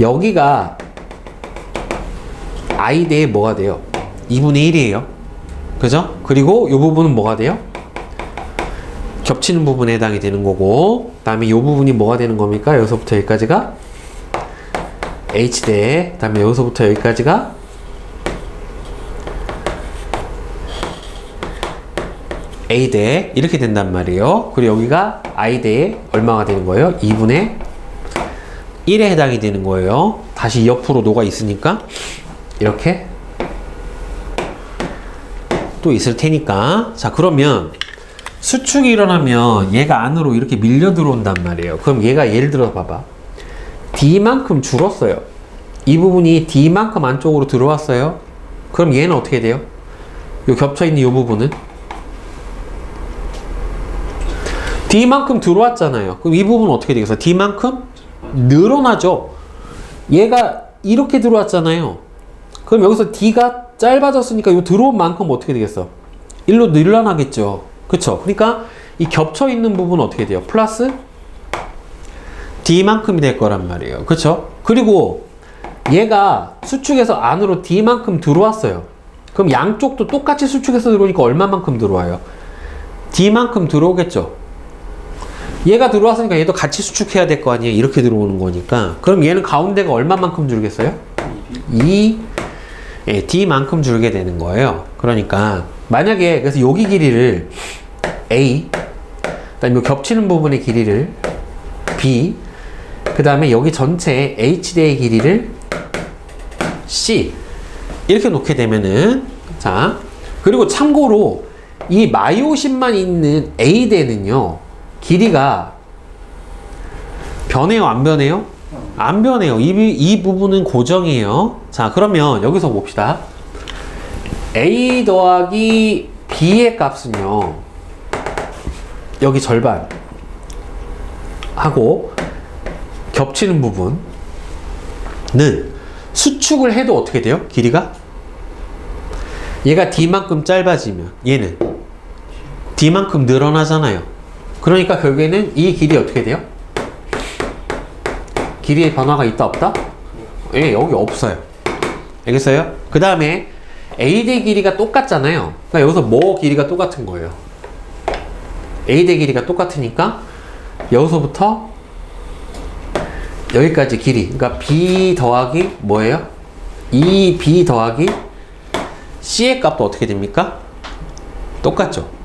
여기가 i 대에 뭐가 돼요? 2분의 1이에요. 그죠? 그리고 이 부분은 뭐가 돼요? 겹치는 부분에 해당이 되는 거고 그 다음에 이 부분이 뭐가 되는 겁니까? 여기서부터 여기까지가 h대 그 다음에 여기서부터 여기까지가 a대 이렇게 된단 말이에요. 그리고 여기가 i대에 얼마가 되는 거예요? 2분의 1에 해당이 되는 거예요. 다시 옆으로 녹아 있으니까 이렇게 또 있을 테니까 자 그러면 수축이 일어나면 얘가 안으로 이렇게 밀려 들어온단 말이에요. 그럼 얘가 예를 들어 봐봐. D만큼 줄었어요. 이 부분이 D만큼 안쪽으로 들어왔어요. 그럼 얘는 어떻게 돼요? 요 겹쳐 있는 이 부분은 D만큼 들어왔잖아요. 그럼 이 부분은 어떻게 되겠어? D만큼 늘어나죠. 얘가 이렇게 들어왔잖아요. 그럼 여기서 D가 짧아졌으니까 이 들어온 만큼 어떻게 되겠어? 일로 늘어나겠죠. 그쵸? 그러니까 이 겹쳐 있는 부분은 어떻게 돼요? 플러스 D만큼이 될 거란 말이에요. 그쵸? 그리고 얘가 수축에서 안으로 D만큼 들어왔어요. 그럼 양쪽도 똑같이 수축해서 들어오니까 얼마만큼 들어와요? D만큼 들어오겠죠. 얘가 들어왔으니까 얘도 같이 수축해야 될 거 아니에요. 이렇게 들어오는 거니까. 그럼 얘는 가운데가 얼마만큼 줄겠어요? 2 예, D만큼 줄게 되는 거예요. 그러니까 만약에 그래서 여기 길이를 A 그다음에 요 겹치는 부분의 길이를 B 그 다음에 여기 전체 HD의 길이를 C 이렇게 놓게 되면은 자 그리고 참고로 이 마이오신만 있는 A대는요 길이가 변해요 안 변해요? 안 변해요 이, 부- 이 부분은 고정이에요 자 그러면 여기서 봅시다 A 더하기 B의 값은요 여기 절반 하고 겹치는 부분은 수축을 해도 어떻게 돼요? 길이가? 얘가 D만큼 짧아지면 얘는 D만큼 늘어나잖아요. 그러니까 결국에는 이 길이 어떻게 돼요? 길이의 변화가 있다 없다? 예, 여기 없어요. 알겠어요? 그 다음에 AD 길이가 똑같잖아요. 그러니까 여기서 뭐 길이가 똑같은 거예요? AD 길이가 똑같으니까 여기서부터 여기까지 길이 그러니까 B 더하기 뭐예요? 2B 더하기 C의 값도 어떻게 됩니까? 똑같죠